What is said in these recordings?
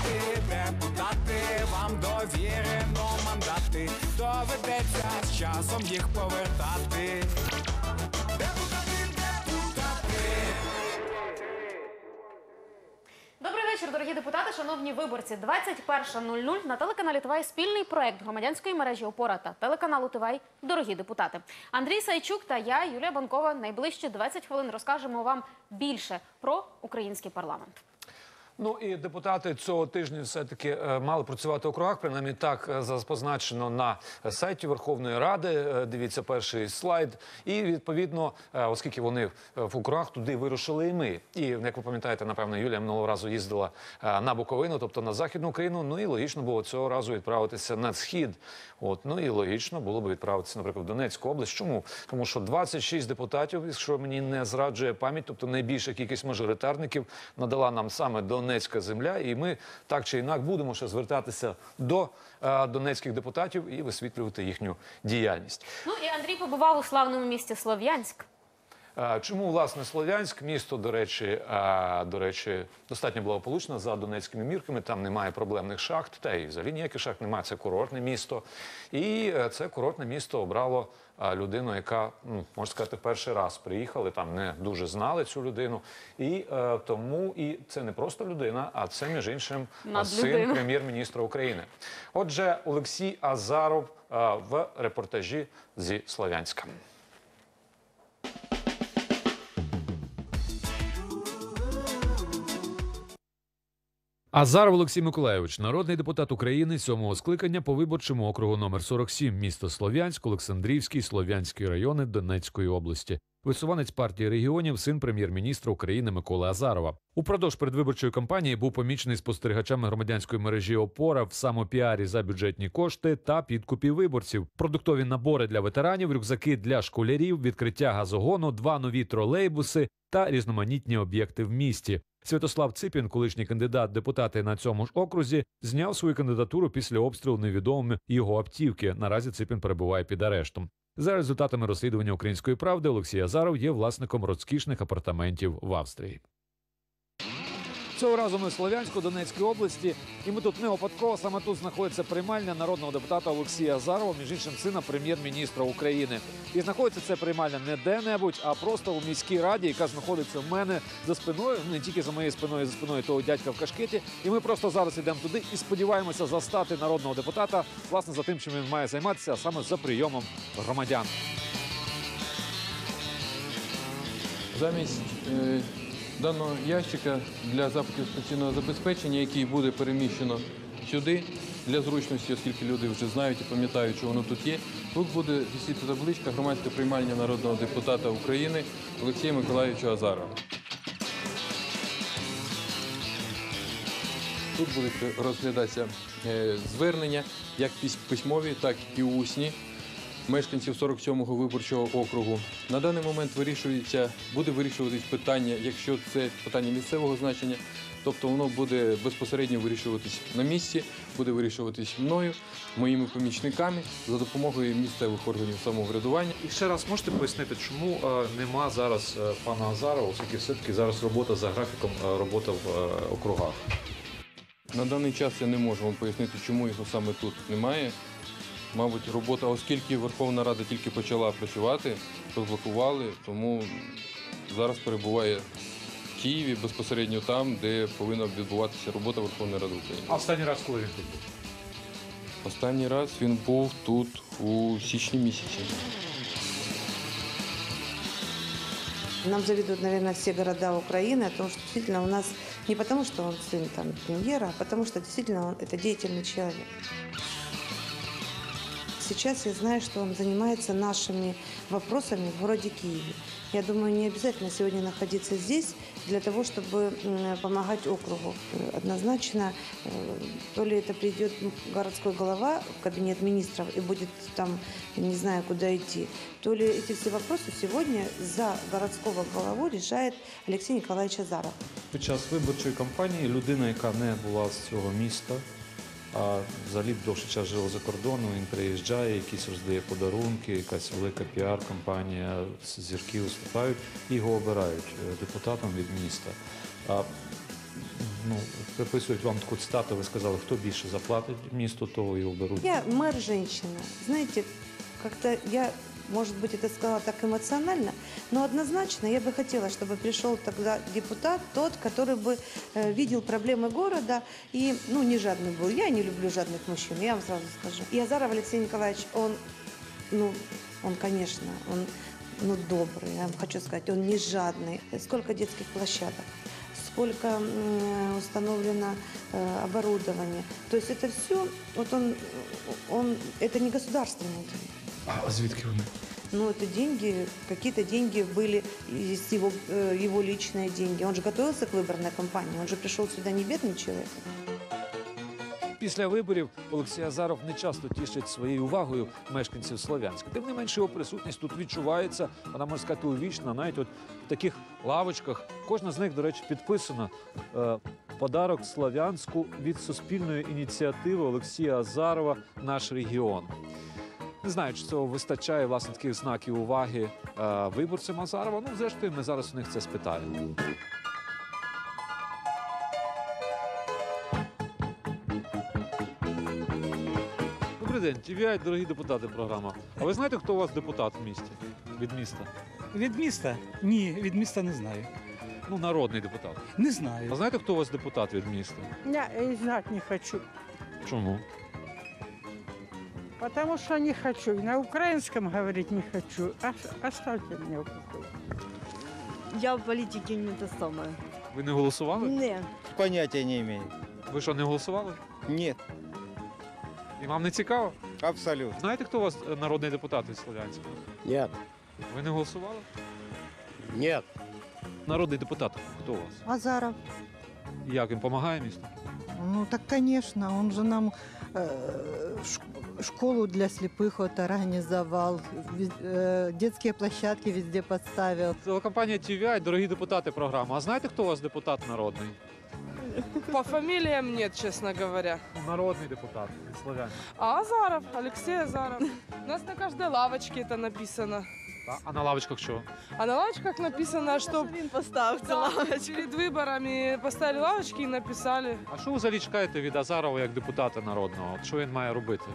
депутати, депутати, вам довірено мандати. Доведеться з часом їх повертати. Депутати, депутати. Добрий вечір, дорогі депутати, шановні виборці. 21.00 на телеканалі ТВАЙ спільний проект громадянської мережі Опора та телеканалу ТВАЙ Дорогі депутати. Андрій Сайчук та я, Юлія Банкова, найближчі 20 хвилин розкажемо вам більше про український парламент. Ну і депутати цього тижня все-таки е, мали працювати в округах. Принаймні так е, позначено на сайті Верховної Ради. Е, Дивіться перший слайд. І відповідно, оскільки вони в округах, туди вирушили і ми. І як ви пам'ятаєте, напевно, Юлія минулого разу їздила на Буковину, тобто на західну Україну. Ну і логічно було цього разу відправитися на схід. От ну і логічно було б відправитися, наприклад, в Донецьку область. Чому? Тому що 26 депутатів, якщо мені не зраджує пам'ять, тобто найбільша кількість мажоритарників надала нам саме Донецька земля, і ми так чи інак будемо ще звертатися до е, донецьких депутатів і висвітлювати їхню діяльність. Ну і Андрій побував у славному місті Слов'янськ. Е, Чому власне Слов'янськ місто, до речі, е, до речі, достатньо благополучне за донецькими мірками. Там немає проблемних шахт, та й взагалі ніяких шахт немає. Це курортне місто. І це курортне місто обрало людину, яка ну можна сказати, перший раз приїхали. Там не дуже знали цю людину. І е, тому і це не просто людина, а це між іншим син прем'єр-міністра України. Отже, Олексій Азаров е, в репортажі зі Слов'янська. Азаров Олексій Миколайович, народний депутат України сьомого скликання по виборчому округу номер 47, місто Слов'янськ, Олександрівський, Слов'янський райони Донецької області. Висуванець партії регіонів, син прем'єр-міністра України Миколи Азарова. Упродовж передвиборчої кампанії був помічений спостерігачами громадянської мережі Опора в самопіарі за бюджетні кошти та підкупі виборців, продуктові набори для ветеранів, рюкзаки для школярів, відкриття газогону, два нові тролейбуси та різноманітні об'єкти в місті. Святослав Ципін, колишній кандидат депутати на цьому ж окрузі, зняв свою кандидатуру після обстрілу невідомими його автівки. Наразі Ципін перебуває під арештом. За результатами розслідування української правди, Олексій Азаров є власником розкішних апартаментів в Австрії. Цього разу ми в Слов'янську Донецькій області, і ми тут не випадково. Саме тут знаходиться приймальня народного депутата Олексія Азарова, між іншим сина прем'єр-міністра України. І знаходиться це приймальня не де-небудь, а просто у міській раді, яка знаходиться в мене за спиною, не тільки за моєю спиною, за спиною того дядька в кашкеті. І ми просто зараз йдемо туди і сподіваємося застати народного депутата власне за тим, чим він має займатися, а саме за прийомом громадян. Замість е, даного ящика для запитів стаційного забезпечення, який буде переміщено сюди для зручності, оскільки люди вже знають і пам'ятають, що воно тут є. Тут буде висіти табличка громадське приймальня народного депутата України Олексія Миколаївича Азарова. Тут будуть розглядатися е, звернення як письмові, так і усні мешканців 47-го виборчого округу. На даний момент вирішується, буде вирішуватись питання, якщо це питання місцевого значення, тобто воно буде безпосередньо вирішуватись на місці, буде вирішуватись мною, моїми помічниками за допомогою місцевих органів самоврядування. І ще раз можете пояснити, чому е, нема зараз е, пана Азарова, оскільки все-таки зараз робота за графіком, е, робота в е, округах. На даний час я не можу вам пояснити, чому його саме тут немає Мабуть, робота, оскільки Верховна Рада тільки почала працювати, розблокували, тому зараз перебуває в Києві безпосередньо там, де повинна відбуватися робота Верховної Ради України. А останній раз, коли він тут був? Останній раз він був тут у січні місяці. Нам завидуют, наверное, все города Украины, о том, что действительно у нас не потому, что он сын там, премьера, а потому что действительно он, это деятельный человек. Сейчас я знаю, что он занимается нашими вопросами в городе Киеве. Я думаю, не обязательно сегодня находиться здесь для того, чтобы м, помогать округу. Э, Однозначно, э, то ли это придет м, городской голова в кабинет министров и будет там, не знаю, куда идти, то ли эти все вопросы сегодня за городского голову решает Алексей Николаевич Азаров. Під час виборчої кампанії людина, яка не була з цього міста, а взагалі довший час жив за кордоном, він приїжджає, якісь роздає подарунки, якась велика піар-компанія, зірки виступають і його обирають е, депутатом від міста. А ну, приписують вам таку цитату, ви сказали, хто більше заплатить місто, того і оберуть. Я мэр женщина. Знаєте, как-то я, может быть, это сказала так эмоционально, но однозначно я бы хотела, чтобы пришел тогда депутат, тот, который бы э, видел проблемы города и, ну, не жадный был. Я не люблю жадных мужчин, я вам сразу скажу. И Азаров Алексей Николаевич, он, ну, он, конечно, он, ну, добрый, я вам хочу сказать, он не жадный. Сколько детских площадок? сколько установлено э, оборудование. То есть это все, вот он, он, это не государственные деньги. А звідки вони? Ну, это деньги, какие-то деньги были из его, э, его личные деньги. Он же готовился к выборной кампании, он же пришел сюда не бедный человек. Після виборів Олексій Азаров не часто тішить своєю увагою мешканців Слов'янська. Тим не менше, його присутність тут відчувається. Вона можна сказати увічна. Навіть от в таких лавочках. Кожна з них, до речі, підписана. Е, Подарок Слов'янську від суспільної ініціативи Олексія Азарова Наш регіон. Не знаю, чи цього вистачає власне таких знаків уваги е, виборцям Азарова. Ну, зрештою, ми зараз у них це спитаємо. Добрий день, TVI, дорогі депутати, програма. А ви знаєте, хто у вас депутат в місті? Від міста? Від міста? Ні, від міста не знаю. Ну, народний депутат. Не знаю. А знаєте, хто у вас депутат від міста? Я и знать не хочу, Чому? Потому что не хочу. На украинском говорить не хочу. Ос- Оставьте меня в покое. Я в политике не то самое. Ви не голосували? Не. Понятия не имею. Ви що, не голосували? Нет, І вам не цікаво? абсолютно. Знаєте, хто у вас е, народний депутат від Слов'янська? Нет. Ви не голосували? Нет. Народний депутат. Хто у вас? Азаров. Як він допомагає місту? Ну так, конечно, он же нам э, ш- школу для слепых вот организовал, вез- э, детские площадки везде подставил. Телекомпанія TVI, дорогі депутати, програма. А знаєте, хто у вас депутат народний? По фамилиям нет, честно говоря. Народний депутат від Слов'янська. А Азаров, Алексей Азаров. У нас на каждой лавочке это написано. Та? А на лавочках що? А на лавочках написано, что Він поставив Да, перед выборами поставили лавочки и написали. А що ви взагалі чекаєте від Азарова як депутата народного? От Що він має робити?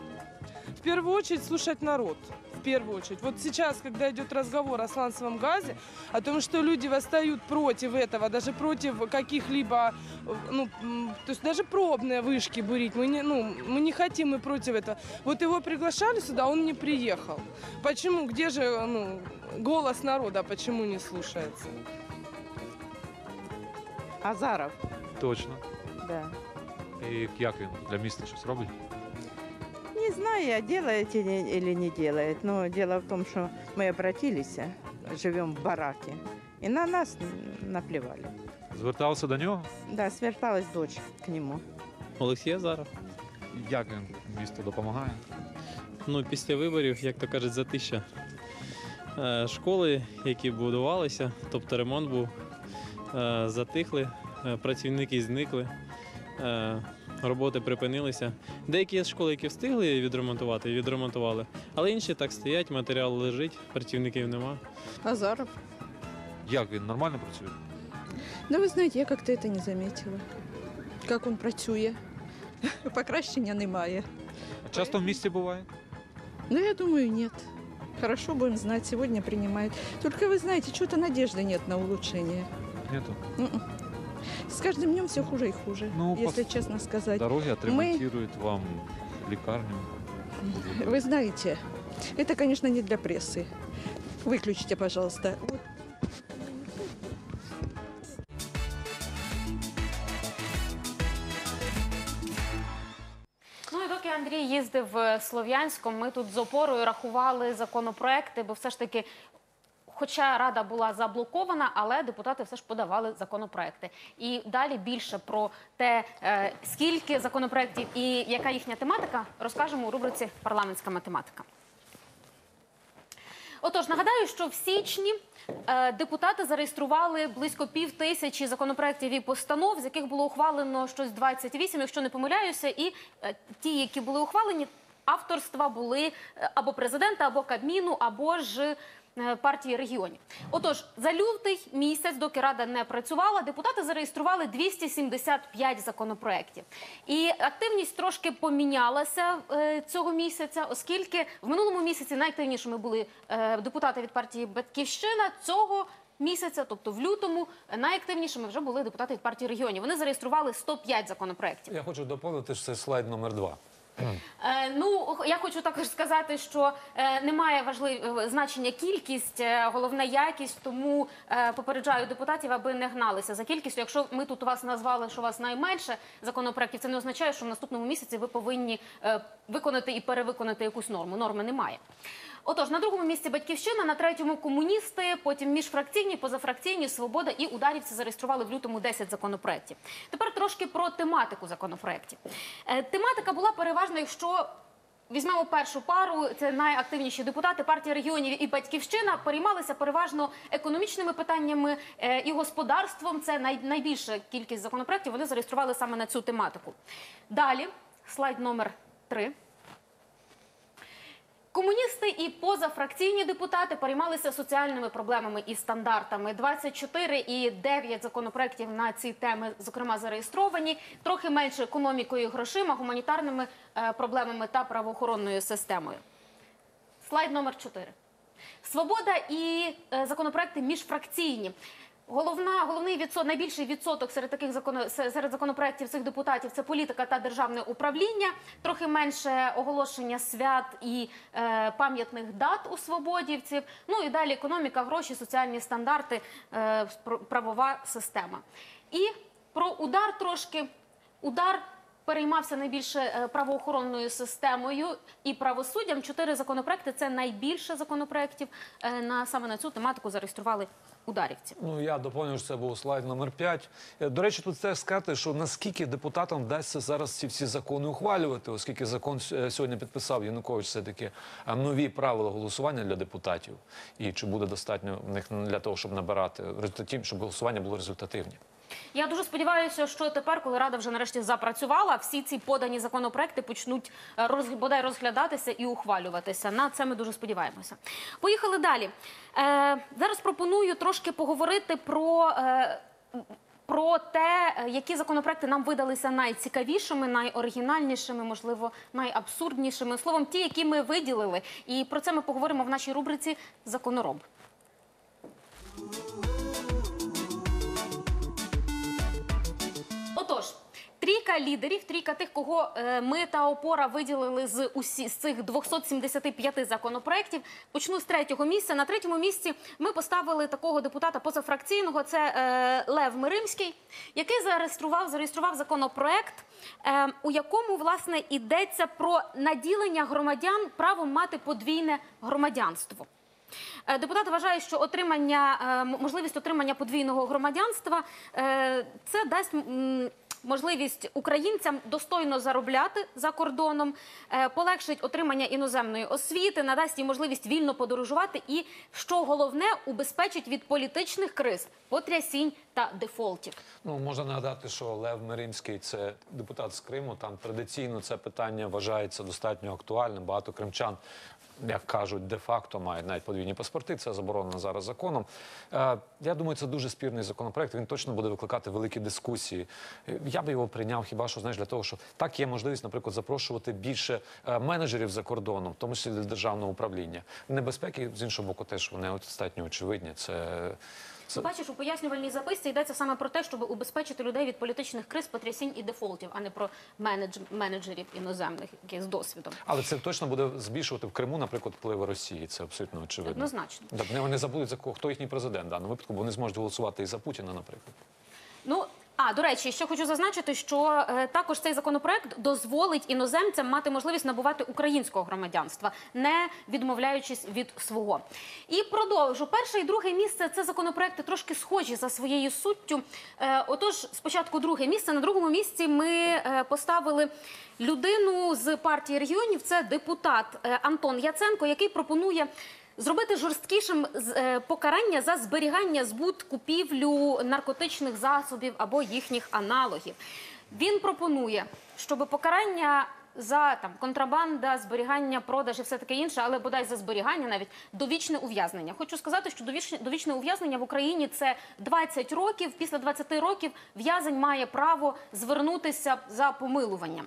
В первую очередь слушать народ. В первую очередь. Вот сейчас, когда идет разговор о сланцевом газе, о том, что люди восстают против этого, даже против каких-либо, э, ну, м, то есть даже пробные вышки бурить, мы не, ну, мы не хотим, мы против этого. Вот его приглашали сюда, он не приехал. Почему? Где же ну, голос народа, почему не слушается? Азаров, Точно. да. І як він для міста щось робить? Не знаю, делает или или не делает, но дело в том, что мы обратились, живем в бараке, и на нас наплевали. Звертався до нього? Да, сверталась дочь к нему. Олексій Азаров. Як він місту допомагає? Ну, після виборів, як то кажуть, затища. Е, Школи, які будувалися, тобто ремонт був, е, затихли, е, працівники зникли, е, роботи припинилися. Деякі школи, які встигли відремонтувати, відремонтували, але інші так стоять, матеріал лежить, працівників нема. Азаров. Як він нормально працює? Да вы знаете, я как-то это не заметила. Как он працює. Покращення немає. А часто в місті буває? Ну, я думаю, нет. Хорошо будем знать, сегодня принимает. Только вы знаете, что-то надежды нет на улучшение. Нету. М-м. С каждым днем все хуже и хуже, Ну, если пос- честно сказать. Дороги отремонтують вам лікарню. Вы знаете, это, конечно, не для прессы. Выключите, пожалуйста. Вот Ну і доки Андрій їздив в Слов'янськом, ми тут з опорою рахували законопроекти, бо все ж таки. Хоча рада була заблокована, але депутати все ж подавали законопроекти. І далі більше про те, е, скільки законопроектів і яка їхня тематика, розкажемо у рубриці Парламентська математика. Отож, нагадаю, що в січні е, депутати зареєстрували близько пів тисячі законопроєктів і постанов, з яких було ухвалено щось 28, якщо не помиляюся, і е, ті, які були ухвалені, авторства були або президента, або Кабміну, або ж партії регіонів. Отож, за лютий місяць, доки рада не працювала, депутати зареєстрували 275 законопроєктів. І активність трошки помінялася е, цього місяця, оскільки в минулому місяці найактивнішими були е, депутати від партії Батьківщина. Цього місяця, тобто в лютому, е, найактивнішими вже були депутати від партії регіонів. Вони зареєстрували 105 законопроєктів. Я хочу доповнити, що це слайд номер два. Е, ну я хочу також сказати, що е, немає важливого значення кількість, е, головна якість. Тому е, попереджаю депутатів, аби не гналися за кількістю. Якщо ми тут вас назвали, що вас найменше законопроєктів, це не означає, що в наступному місяці ви повинні е, виконати і перевиконати якусь норму. Норми немає. Отож, на другому місці батьківщина, на третьому комуністи, потім міжфракційні, позафракційні, свобода і ударівці зареєстрували в лютому 10 законопроєктів. Тепер трошки про тематику законопроєктів. Е, тематика була переважно, якщо Візьмемо першу пару, це найактивніші депутати партії регіонів і батьківщина переймалися переважно економічними питаннями е, і господарством. Це найбільша кількість законопроєктів. Вони зареєстрували саме на цю тематику. Далі, слайд номер три. Комуністи і позафракційні депутати переймалися соціальними проблемами і стандартами. 24 і 9 законопроєктів на ці теми, зокрема, зареєстровані. Трохи менше економікою, і грошима, гуманітарними е, проблемами та правоохоронною системою. Слайд номер 4. Свобода і е, законопроекти міжфракційні. Головна, головний відсот, найбільший відсоток серед таких законо, се- серед законопроєктів цих депутатів це політика та державне управління. Трохи менше оголошення свят і е, пам'ятних дат у свободівців. Ну і далі економіка, гроші, соціальні стандарти, е, правова система. І про удар трошки. Удар переймався найбільше е, правоохоронною системою і правосуддям. Чотири законопроекти це найбільше законопроєктів е, на саме на цю тематику зареєстрували ударівці. Ну я доповню, що це був слайд номер 5. До речі, тут теж сказати, що наскільки депутатам вдасться зараз ці всі закони ухвалювати, оскільки закон е, сьогодні підписав Янукович все таки нові правила голосування для депутатів, і чи буде достатньо в них для того, щоб набирати результатів, щоб голосування було результативні. Я дуже сподіваюся, що тепер, коли рада вже нарешті запрацювала, всі ці подані законопроекти почнуть е, роз, бодай розглядатися і ухвалюватися. На це ми дуже сподіваємося. Поїхали далі. Е, зараз пропоную трошки поговорити про. Е, про те, які законопроекти нам видалися найцікавішими, найоригінальнішими, можливо, найабсурднішими. Словом, ті, які ми виділили. І про це ми поговоримо в нашій рубриці Законороб. Трійка лідерів, трійка тих, кого е, ми та опора виділили з усі з цих 275 законопроєктів. Почну з третього місця. На третьому місці ми поставили такого депутата позафракційного. Це е, Лев Миримський, який зареєстрував зареєстрував законопроект, е, у якому власне йдеться про наділення громадян правом мати подвійне громадянство. Е, Депутат вважає, що отримання е, можливість отримання подвійного громадянства це дасть можливість українцям достойно заробляти за кордоном, е, полегшить отримання іноземної освіти, надасть їм можливість вільно подорожувати і, що головне, убезпечить від політичних криз, потрясінь та дефолтів. Ну можна нагадати, що Лев Миримський це депутат з Криму. Там традиційно це питання вважається достатньо актуальним. Багато кримчан, як кажуть, де-факто мають навіть подвійні паспорти. Це заборонено зараз законом. Е, я думаю, це дуже спірний законопроект. Він точно буде викликати великі дискусії. Е, Я би його прийняв хіба що знаєш для того, що так є можливість, наприклад, запрошувати більше е, менеджерів за кордоном, в тому числі для державного управління. Небезпеки з іншого боку, теж вони достатньо очевидні. Це це Бачиш, у пояснювальній записці йдеться саме про те, щоб убезпечити людей від політичних криз, потрясінь і дефолтів, а не про менедж... менеджерів іноземних, які з досвідом. Але це точно буде збільшувати в Криму, наприклад, впливи Росії. Це абсолютно очевидно. Однозначно. Так, вони забудуть за кого хто їхній президент в даному випадку, бо вони зможуть голосувати і за Путіна, наприклад. Ну а до речі, ще хочу зазначити, що е, також цей законопроект дозволить іноземцям мати можливість набувати українського громадянства, не відмовляючись від свого. І продовжу перше і друге місце це законопроекти трошки схожі за своєю суттю. Е, отож, спочатку друге місце. На другому місці ми е, поставили людину з партії регіонів. Це депутат е, Антон Яценко, який пропонує. Зробити жорсткішим е, покарання за зберігання, збут, купівлю наркотичних засобів або їхніх аналогів. Він пропонує, щоб покарання за там контрабанда, зберігання, продаж і все таке інше, але бодай за зберігання навіть довічне ув'язнення. Хочу сказати, що довічне, довічне ув'язнення в Україні це 20 років. Після 20 років в'язень має право звернутися за помилуванням.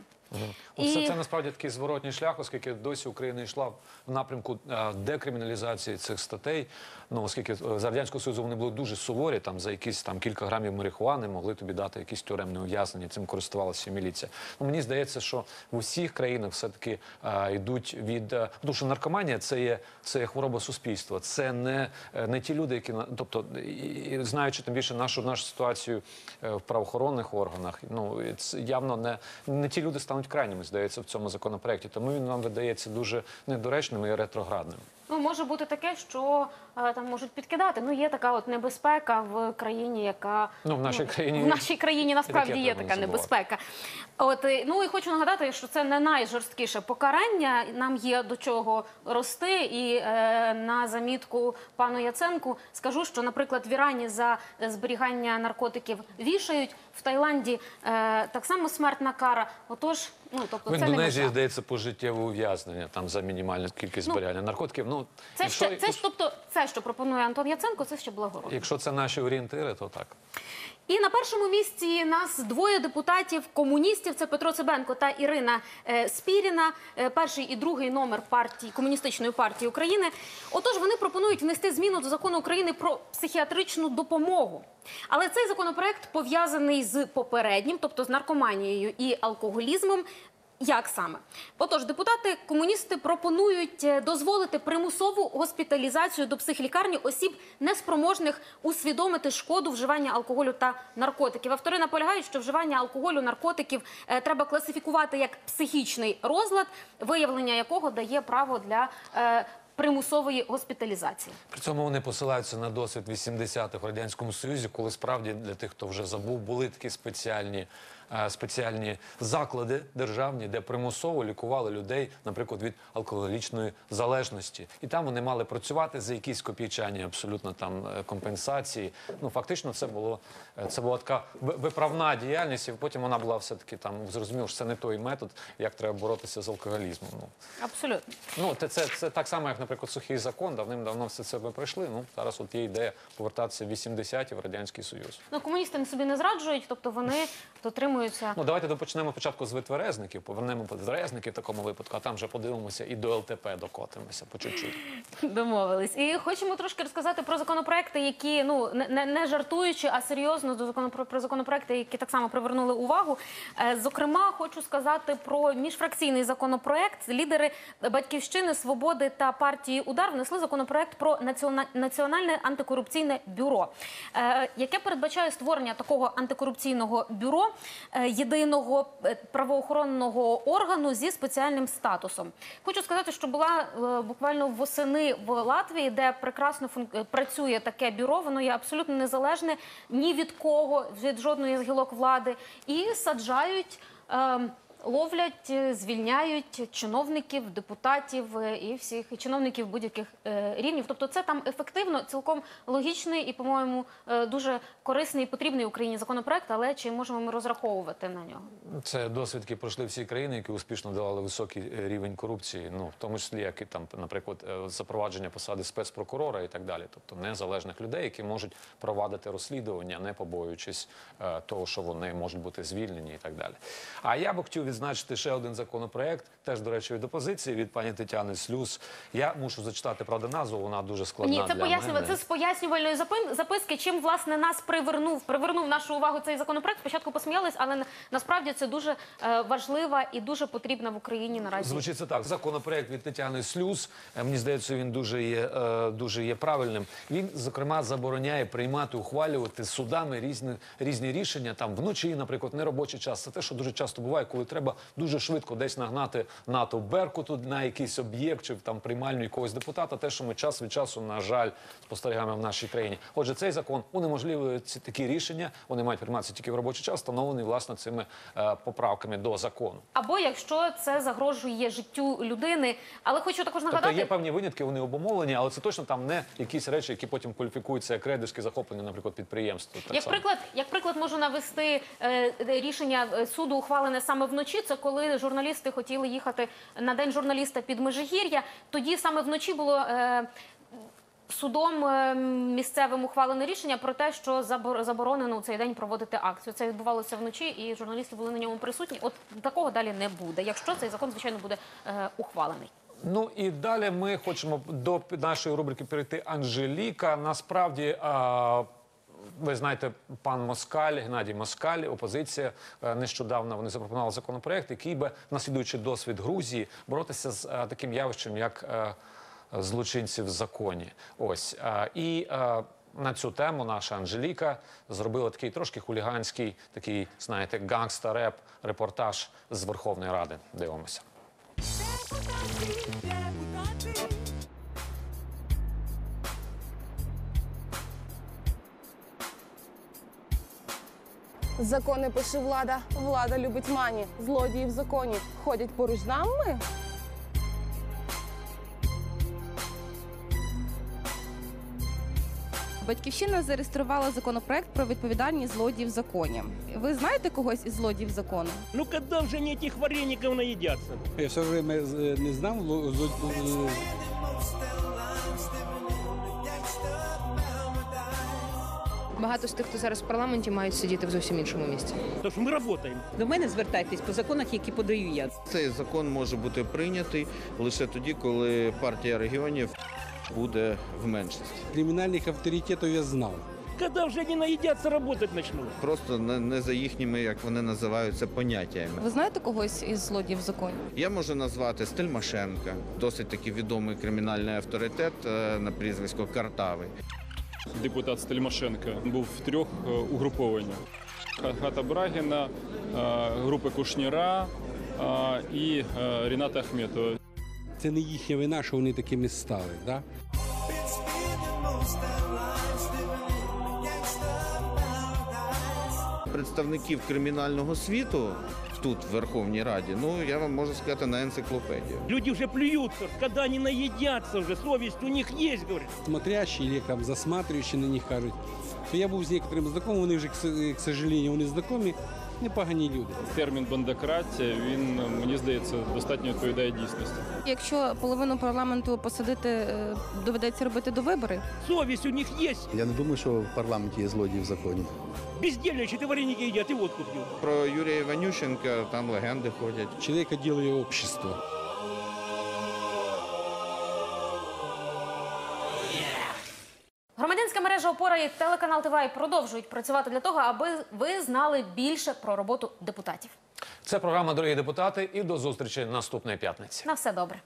І... Це, І- це насправді такий зворотній шлях, оскільки досі Україна йшла в напрямку е, декриміналізації цих статей. Ну оскільки е, за радянського союзу вони були дуже суворі, там за якісь там кілька грамів марихуани могли тобі дати якісь тюремне ув'язнення. Цим користувалася міліція. Ну мені здається, що в усіх країнах все таки е, йдуть від е, тому, що наркоманія це є це є хвороба суспільства. Це не, не ті люди, які тобто і, знаючи тим більше нашу нашу ситуацію в правоохоронних органах. Ну це явно не, не ті люди стануть крайніми, здається, в цьому законопроекті. Тому він нам видається дуже недоречним і ретроградним. Ну, може бути таке, що е, там можуть підкидати. Ну, є така от небезпека в країні, яка Ну, в нашій країні в нашій країні насправді таке є треба така не забувати. небезпека. От е, ну і хочу нагадати, що це не найжорсткіше покарання. Нам є до чого рости. І е, на замітку пану Яценку скажу, що, наприклад, в Ірані за е, зберігання наркотиків вішають в Таїланді е, так само смертна кара. Отож, ну тобто В це не Індонезії межа. здається пожиттєве ув'язнення там за мінімальну кількість Ну, зберігання наркотиків. Ну Це якщо, ще це ж тобто, це, що пропонує Антон Яценко, це ще благородно. якщо це наші орієнтири, то так. І на першому місці нас двоє депутатів комуністів. Це Петро Цибенко та Ірина е, Спіріна, е, перший і другий номер партії комуністичної партії України. Отож, вони пропонують внести зміну до закону України про психіатричну допомогу. Але цей законопроект пов'язаний з попереднім, тобто з наркоманією і алкоголізмом. Як саме? Отож, депутати комуністи пропонують е, дозволити примусову госпіталізацію до психлікарні осіб, неспроможних усвідомити шкоду вживання алкоголю та наркотиків. Автори наполягають, що вживання алкоголю, наркотиків е, треба класифікувати як психічний розлад, виявлення якого дає право для е, примусової госпіталізації. При цьому вони посилаються на досвід 80-х в радянському союзі, коли справді для тих, хто вже забув, були такі спеціальні. Е, Спеціальні заклади державні, де примусово лікували людей, наприклад, від алкоголічної залежності, і там вони мали працювати за якісь копійчані абсолютно там е, компенсації. Ну фактично, це було е, це була така виправна діяльність, і потім вона була все таки там зрозуміло, що це не той метод, як треба боротися з алкоголізмом. Ну Абсолютно. Ну, це, це, це так само, як, наприклад, сухий закон. Давним-давно все це ми пройшли. Ну, зараз от є ідея повертатися в 80-ті в Радянський Союз. Ну комуністи собі не зраджують, тобто вони дотримуються. Ну, давайте почнемо спочатку з витверезників, повернемо витверезників в такому випадку, а там вже подивимося і до ЛТП докотимося по чуть-чуть. Домовились. І хочемо трошки розказати про законопроекти, які ну не, не, жартуючи, а серйозно до законопро про законопроекти, які так само привернули увагу. Е, Зокрема, хочу сказати про міжфракційний законопроект. Лідери батьківщини, свободи та партії Удар внесли законопроект про націона- національне антикорупційне бюро, е, яке передбачає створення такого антикорупційного бюро єдиного е, правоохоронного органу зі спеціальним статусом. Хочу сказати, що була е, буквально восени в Латвії, де прекрасно е, працює таке бюро. Воно є абсолютно незалежне ні від кого, від жодної з гілок влади, і саджають. Ловлять, е, звільняють чиновників, депутатів е, і всіх чиновників будь-яких е, рівнів. Тобто, це там ефективно, цілком логічний і, по-моєму, дуже корисний і потрібний Україні законопроект. Але чи можемо ми розраховувати на нього? Це досвід, який пройшли всі країни, які успішно давали високий рівень корупції. Ну в тому числі, як і там, наприклад, запровадження посади спецпрокурора і так далі. Тобто незалежних людей, які можуть провадити розслідування, не побоюючись того, що вони можуть бути звільнені і так далі. А я би хотів відзначити ще один законопроект, теж до речі, від опозиції від пані Тетяни Слюс. Я мушу зачитати правда назву. Вона дуже складна Ні, це для пояснювати. мене. Це з пояснювальної запи- записки. Чим власне нас привернув, привернув нашу увагу цей законопроект. Спочатку посміялись, але насправді це дуже е, важлива і дуже потрібна в Україні наразі. Звучить це так. Законопроект від Тетяни Слюз. е, Мені здається, він дуже є, е, дуже є правильним. Він, зокрема, забороняє приймати, ухвалювати судами різні, різні рішення там вночі, наприклад, неробочий час. Це те, що дуже часто буває, коли треба дуже швидко десь нагнати НАТО Беркуту на якийсь об'єкт чи там приймальню якогось депутата. Те, що ми час від часу, на жаль, спостерігаємо в нашій країні. Отже, цей закон унеможливує ці такі рішення. Вони мають прийматися тільки в робочий час, встановлений власне цими е, поправками до закону. Або якщо це загрожує життю людини. Але хочу також Тобто нагадати. є певні винятки, вони обумовлені, але це точно там не якісь речі, які потім кваліфікуються як рейдерське захоплення, наприклад, підприємств. Так Як само. приклад, як приклад можу навести е, рішення е, суду, ухвалене саме вночі. Вночі. Це коли журналісти хотіли їхати на день журналіста під Межигір'я. Тоді саме вночі було. Е, Судом е, місцевим ухвалене рішення про те, що забор- заборонено у цей день проводити акцію. Це відбувалося вночі, і журналісти були на ньому присутні. От такого далі не буде, якщо цей закон звичайно буде е, ухвалений. Ну і далі ми хочемо до нашої рубрики перейти Анжеліка. Насправді. Ви знаєте, пан Москаль, Геннадій Москаль, опозиція е, нещодавно вони запропонували законопроект, який би, наслідуючи досвід Грузії, боротися з е, таким явищем, як е, злочинці в законі. Ось і на цю тему наша Анжеліка зробила такий трошки хуліганський, такий, знаєте, гангста-реп репортаж з Верховної Ради. Дивимося. Закони пише влада, влада любить мані, злодії в законі ходять поруч з нами. Батьківщина зареєструвала законопроект про відповідальність злодіїв в законі. Ви знаєте когось із злодіїв закону? Ну когда уже они этих вареников наедятся? Я все время е, не знав. ло- Багато з тих, хто зараз в парламенті, мають сидіти в зовсім іншому місці. Что мы работаем. До мене звертайтесь по законах, які подаю я. Цей закон може бути прийнятий лише тоді, коли партія регіонів буде в меншості. Кримінальних авторитетів я знав. Когда уже они наедятся, работать начнут. Просто не, не за їхніми, як вони називаються, поняттями. Ви знаєте когось із злодіїв в законі? Я можу назвати Стельмашенка, досить таки відомий кримінальний авторитет е, на прізвисько Картавий. Депутат Стельмашенко був в трьох е, угрупованнях: Хата Брагіна, е, групи Кушніра е, і Ріната Ахметова. Це не їхня вина, що вони такими стали. Да? Представників кримінального світу тут, в Верховній Раді, ну я вам можу сказати на енциклопедію. Люди вже плюються, когда вони наїдяться вже, совість у них є, говорить. Смотрящі, или там засматрюючі на них кажуть, то я був з некоторими знайомими, вони вже, к сожалению, вони знайомі, непогані люди. Термін бандократія він мені здається достатньо відповідає дійсності. Якщо половину парламенту посадити, е, доведеться робити до вибори. Совість у них є. Я не думаю, що в парламенті є злодії в законі. Бездельничают, и вареники їдять, і водку п'ють. Про Юрія Іванющенка там легенди ходять. Чоловіка ділає общество. І телеканал ТВ продовжують працювати для того, аби ви знали більше про роботу депутатів. Це програма Дорогі депутати. І до зустрічі наступної п'ятниці. На все добре.